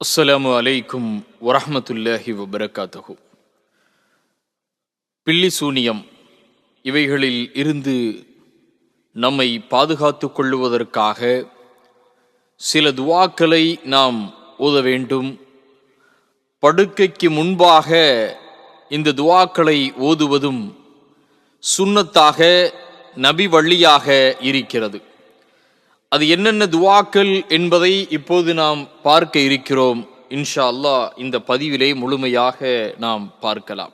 அஸ்ஸலாமு அலைக்கும் வரஹ்மத்துல்லாஹி வபரகாத்தகு பில்லி சூனியம் இவைகளில் இருந்து நம்மை பாதுகாத்து கொள்ளுவதற்காக சில துவாக்களை நாம் ஓத வேண்டும். படுக்கைக்கு முன்பாக இந்த துவாக்களை ஓதுவதும் சுண்ணத்தாக நபி வழியாக இருக்கிறது. அது என்னென்ன துவாக்கள் என்பதை இப்போது நாம் பார்க்க இருக்கிறோம். இன்ஷா அல்லாஹ் இந்த பதிவிலே முழுமையாக நாம் பார்க்கலாம்.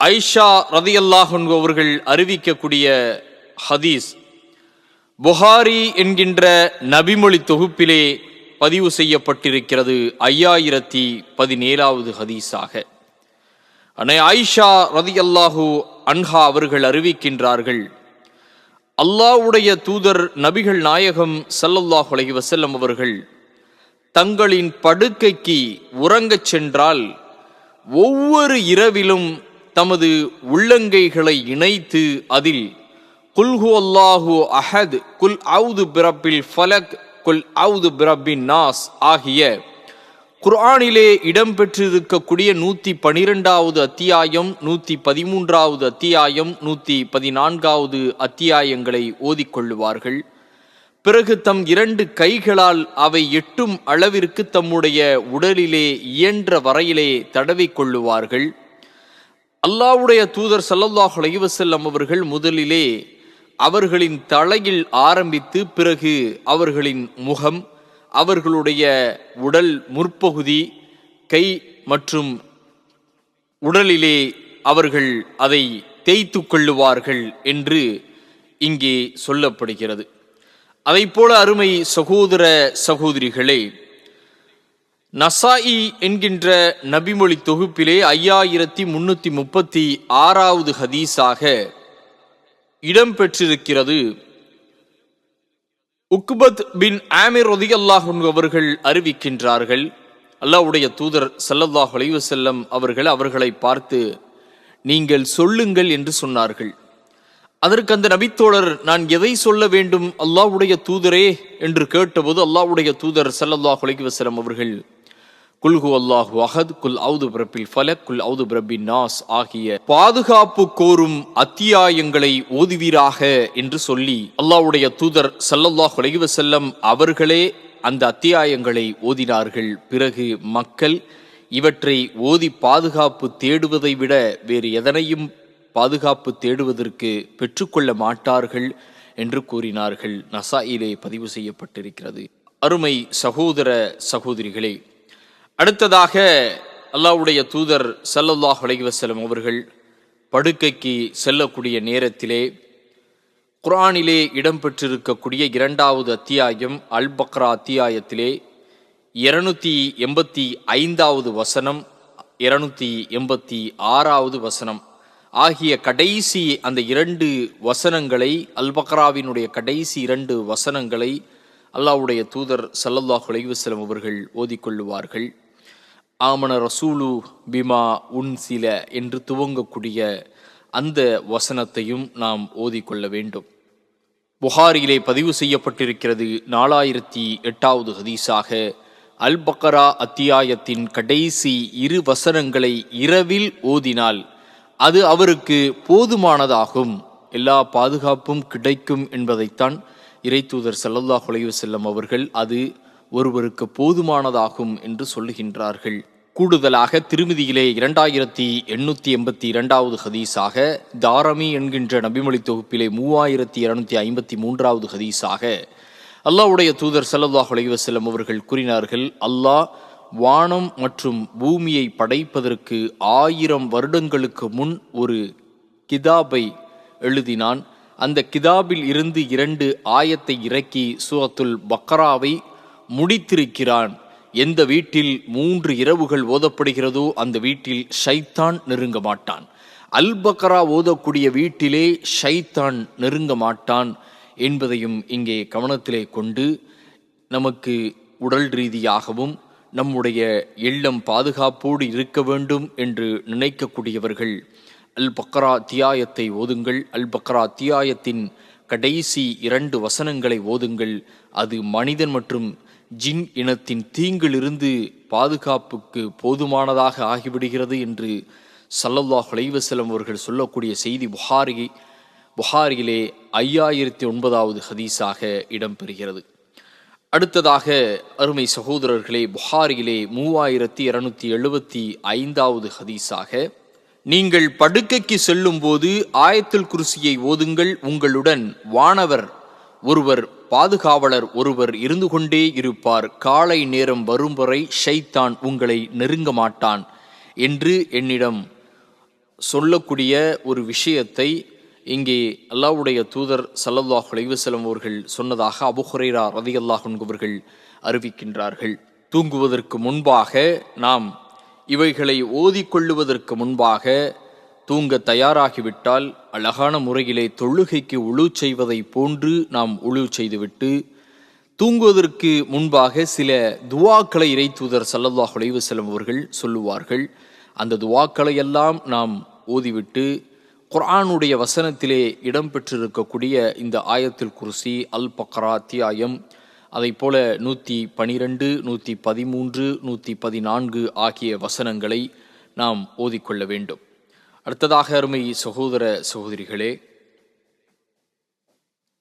ஐஷா ரதியல்லாஹ் அவர்கள் அறிவிக்கக்கூடிய ஹதீஸ் புகாரி என்கின்ற நபிமொழி தொகுப்பிலே பதிவு செய்யப்பட்டிருக்கிறது. ஐயாயிரத்தி பதினேழாவது ஹதீஸாக. அன்னை ஆயிஷா ரதியல்லாஹு அன்ஹா அவர்கள் அறிவிக்கின்றார்கள் அல்லாஹ்வுடைய தூதர் நபிகள் நாயகம் ஸல்லல்லாஹு அலைஹி வசல்லம் அவர்கள் தங்களின் படுக்கைக்கு உறங்கச் சென்றால் ஒவ்வொரு இரவிலும் தமது உள்ளங்கைகளை இணைத்து அதில் குல்ஹு அல்லாஹு அஹத் குல் அவுது பிரபில் ஃபலக் குல் அவுது பிரபின் நாஸ் ஆகிய குர்ஆனிலே இடம்பெற்றிருக்கக்கூடிய நூத்தி பனிரெண்டாவது அத்தியாயம் நூத்தி பதிமூன்றாவது அத்தியாயம் நூத்தி பதினான்காவது அத்தியாயங்களை ஓதிக்கொள்ளுவார்கள். பிறகு தம் இரண்டு கைகளால் அவை எட்டும் அளவிற்கு தம்முடைய உடலிலே இயன்ற வரையிலே தடவிக் கொள்ளுவார்கள். அல்லாவுடைய தூதர் சல்லல்லாஹ் அலைஹி அவர்கள் முதலிலே அவர்களின் தலையில் ஆரம்பித்து பிறகு அவர்களின் முகம் அவர்களுடைய உடல் முற்பகுதி கை மற்றும் உடலிலே அவர்கள் அதை தேய்த்து கொள்ளுவார்கள் என்று இங்கே சொல்லப்படுகிறது. அதைப்போல அருமை சகோதர சகோதரிகளே நசாயி என்கின்ற நபிமொழி தொகுப்பிலே ஐயாயிரத்தி முன்னூற்றி முப்பத்தி ஆறாவது ஹதீஸாக இடம்பெற்றிருக்கிறது. உக்பத் பின் ஆமிர் ரதியல்லாஹ் அவர்கள் அறிவிக்கின்றார்கள். அல்லாஹ்வுடைய தூதர் சல்லல்லாஹ் அலைஹி அவர்கள் அவர்களை பார்த்து நீங்கள் சொல்லுங்கள் என்று சொன்னார்கள். அதற்கு அந்த நபித்தோழர் நான் எதை சொல்ல வேண்டும்? அல்லாவுடைய தூதரே என்று கேட்டபோது அல்லாஹ்வுடைய தூதர் சல்லல்லாஹ் அலைஹி அவர்கள் குல்ஹு அல்லாஹு அஹத் குல் அவுது பிரபில் ஃபலக் குல் அவுது பிரபி நாஸ் ஆகிய பாதுகாப்பு கோரும் அத்தியாயங்களை ஓதுவீராக என்று சொல்லி அல்லாவுடைய தூதர் ஸல்லல்லாஹு அலைஹி செல்லம் அவர்களே அந்த அத்தியாயங்களை ஓதினார்கள். பிறகு மக்கள் இவற்றை ஓதி பாதுகாப்பு தேடுவதை விட வேறு எதனையும் பாதுகாப்பு தேடுவதற்கு பெற்றுக்கொள்ள மாட்டார்கள் என்று கூறினார்கள். நசாயிலே பதிவு செய்யப்பட்டிருக்கிறது. அருமை சகோதர சகோதரிகளே அடுத்ததாக அல்லாவுடைய தூதர் சல்லல்லாஹ் அலைவசலம் அவர்கள் படுக்கைக்கு செல்லக்கூடிய நேரத்திலே குரானிலே இடம்பெற்றிருக்கக்கூடிய இரண்டாவது அத்தியாயம் அல் பக்ரா அத்தியாயத்திலே இருநூத்தி எண்பத்தி ஐந்தாவது வசனம் இருநூத்தி எண்பத்தி ஆறாவது வசனம் ஆகிய கடைசி அந்த இரண்டு வசனங்களை அல் பக்ராவினுடைய கடைசி இரண்டு வசனங்களை அல்லாவுடைய தூதர் சல்லல்லாஹ் அலைவசலம் அவர்கள் ஓதிக்கொள்ளுவார்கள். ஆமன ரசூலு பிமா உன் சில என்று துவங்கக்கூடிய அந்த வசனத்தையும் நாம் ஓதிக்கொள்ள வேண்டும். புகாரிலே பதிவு செய்யப்பட்டிருக்கிறது நாலாயிரத்தி எட்டாவது ஹதீஸாக அல் பக்கரா அத்தியாயத்தின் கடைசி இரு வசனங்களை இரவில் ஓதினால் அது அவருக்கு போதுமானதாகும் எல்லா பாதுகாப்பும் கிடைக்கும் என்பதைத்தான் இறைத்தூதர் ஸல்லல்லாஹு அலைஹி அவர்கள் அது ஒருவருக்கு போதுமானதாகும் என்று சொல்லுகின்றார்கள். கூடுதலாக திருமதியிலே இரண்டாயிரத்தி எண்ணூத்தி எண்பத்தி இரண்டாவது ஹதீஸாக தாரமி என்கின்ற நபிமொழி தொகுப்பிலே மூவாயிரத்தி இருநூத்தி ஐம்பத்தி மூன்றாவது ஹதீஸாக அல்லாஹ்வுடைய தூதர் ஸல்லல்லாஹு அலைஹி அவர்கள் கூறினார்கள் அல்லாஹ் வானம் மற்றும் பூமியை படைப்பதற்கு ஆயிரம் வருடங்களுக்கு முன் ஒரு கிதாபை எழுதினான். அந்த கிதாபில் இருந்து இரண்டு ஆயத்தை இறக்கி சூரத்துல் பக்ராவை முடித்திருக்கிறான். எந்த வீட்டில் மூன்று இரவுகள் ஓதப்படுகிறதோ அந்த வீட்டில் ஷைத்தான் நெருங்க மாட்டான். அல்பக்கரா ஓதக்கூடிய வீட்டிலே ஷைத்தான் நெருங்க மாட்டான் என்பதையும் இங்கே கவனத்திலே கொண்டு நமக்கு உடல் ரீதியாகவும் நம்முடைய எள்ளம் பாதுகாப்போடு இருக்க வேண்டும் என்று நினைக்கக்கூடியவர்கள் அல் பக்ரா தியாயத்தை ஓதுங்கள். அல் பக்ரா தியாயத்தின் கடைசி இரண்டு வசனங்களை ஓதுங்கள். அது மனிதன் மற்றும் ஜின் இனத்தின் தீங்கிலிருந்து பாதுகாப்புக்கு போதுமானதாக ஆகிவிடுகிறது என்று சல்லல்லாஹ் அலைவசலம் அவர்கள் சொல்லக்கூடிய செய்தி புகாரி புகாரியிலே ஐயாயிரத்தி ஒன்பதாவது ஹதீஸாக இடம்பெறுகிறது. அடுத்ததாக அருமை சகோதரர்களே புகாரியிலே மூவாயிரத்தி இருநூத்தி எழுபத்தி ஐந்தாவது ஹதீஸாக நீங்கள் படுக்கைக்கு செல்லும்போது ஆயத்தில் குருசியை ஓதுங்கள். உங்களுடன் வானவர் ஒருவர் பாதுகாவலர் ஒருவர் இருந்து கொண்டே இருப்பார். காலை நேரம் வரும் வரை ஷைத்தான் உங்களை நெருங்க மாட்டான் என்று என்னிடம் சொல்லக்கூடிய ஒரு விஷயத்தை இங்கே அல்லாஹ்வுடைய தூதர் சல்லல்லாஹ் அலைவசலம் அவர்கள் சொன்னதாக அபுஹுரைரா ரதி அவர்கள் அறிவிக்கின்றார்கள். தூங்குவதற்கு முன்பாக நாம் இவைகளை ஓதிக்கொள்ளுவதற்கு முன்பாக தூங்க தயாராகிவிட்டால் அழகான முறையிலே தொழுகைக்கு உழு செய்வதை போன்று நாம் உழு செய்துவிட்டு தூங்குவதற்கு முன்பாக சில துவாக்களை இறைத்தூதர் தூதர் சல்லல்லாஹ் அலைவசலம் அவர்கள் சொல்லுவார்கள். அந்த துவாக்களை எல்லாம் நாம் ஓதிவிட்டு குரானுடைய வசனத்திலே இடம்பெற்றிருக்கக்கூடிய இந்த ஆயத்தில் குருசி அல் பக்ரா அத்தியாயம் அதை போல நூற்றி பனிரெண்டு நூற்றி பதிமூன்று நூற்றி பதினான்கு ஆகிய வசனங்களை நாம் ஓதிக்கொள்ள வேண்டும். அடுத்ததாக அருமை சகோதர சகோதரிகளே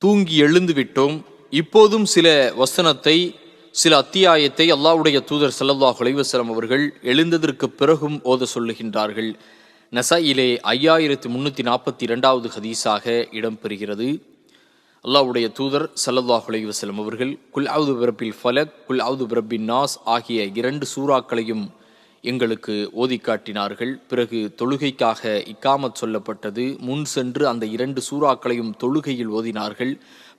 தூங்கி எழுந்து விட்டோம் இப்போதும் சில வசனத்தை சில அத்தியாயத்தை அல்லாவுடைய தூதர் ஸல்லல்லாஹு அலைஹி அவர்கள் எழுந்ததற்கு பிறகும் ஓத சொல்லுகின்றார்கள். நசாயிலே ஐயாயிரத்தி முன்னூற்றி நாற்பத்தி இரண்டாவது ஹதீஸாக இடம்பெறுகிறது அல்லாஹ்வுடைய தூதர் ஸல்லல்லாஹு அலைஹி அவர்கள் குல் அவுது பிறப்பில் ஃபலக் குல் அவுது பிறப்பின் நாஸ் ஆகிய இரண்டு சூறாக்களையும் எங்களுக்கு ஓதி காட்டினார்கள் பிறகு தொழுகைக்காக இக்காமத் சொல்லப்பட்டது. முன் சென்று அந்த இரண்டு சூறாக்களையும் தொழுகையில் ஓதினார்கள்.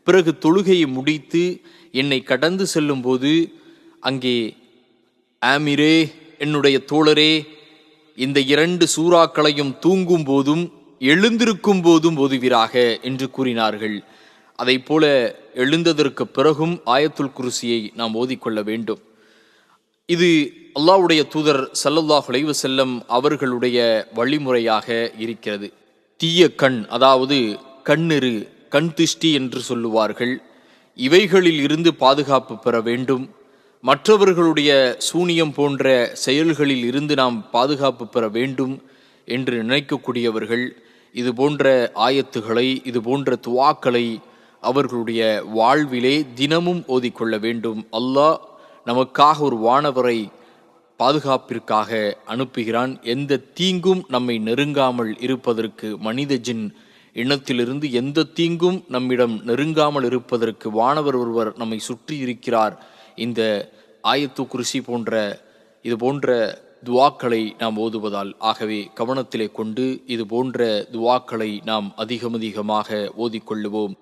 பிறகு தொழுகையை முடித்து என்னை கடந்து செல்லும்போது அங்கே ஆமிரே என்னுடைய தோழரே இந்த இரண்டு சூறாக்களையும் தூங்கும் போதும் எழுந்திருக்கும் போதும் ஓதுவீராக என்று கூறினார்கள். அதை போல எழுந்ததற்கு பிறகும் ஆயத்துல் குருசியை நாம் ஓதிக்கொள்ள வேண்டும். இது அல்லாவுடைய தூதர் சல்லல்லாஹு அலைஹி செல்லம் அவர்களுடைய வழிமுறையாக இருக்கிறது. தீய கண் அதாவது கண்ணிரு கண் திஷ்டி என்று சொல்லுவார்கள். இவைகளில் இருந்து பாதுகாப்பு பெற வேண்டும். மற்றவர்களுடைய சூனியம் போன்ற செயல்களில் இருந்து நாம் பாதுகாப்பு பெற வேண்டும் என்று நினைக்கக்கூடியவர்கள் இது போன்ற ஆயத்துகளை இது போன்ற துவாக்களை அவர்களுடைய வாழ்விலே தினமும் ஓதிக்கொள்ள வேண்டும். அல்லாஹ் நமக்காக ஒரு வானவரை பாதுகாப்பிற்காக அனுப்புகிறான். எந்த தீங்கும் நம்மை நெருங்காமல் இருப்பதற்கு மனித ஜின் இனத்திலிருந்து எந்த தீங்கும் நம்மிடம் நெருங்காமல் இருப்பதற்கு வானவர் ஒருவர் நம்மை சுற்றி இருக்கிறார். இந்த ஆயத்து குருசி போன்ற இது போன்ற துவாக்களை நாம் ஓதுவதால் ஆகவே கவனத்திலே கொண்டு இது போன்ற துவாக்களை நாம் அதிகம் அதிகமாக ஓதிக்கொள்ளுவோம்.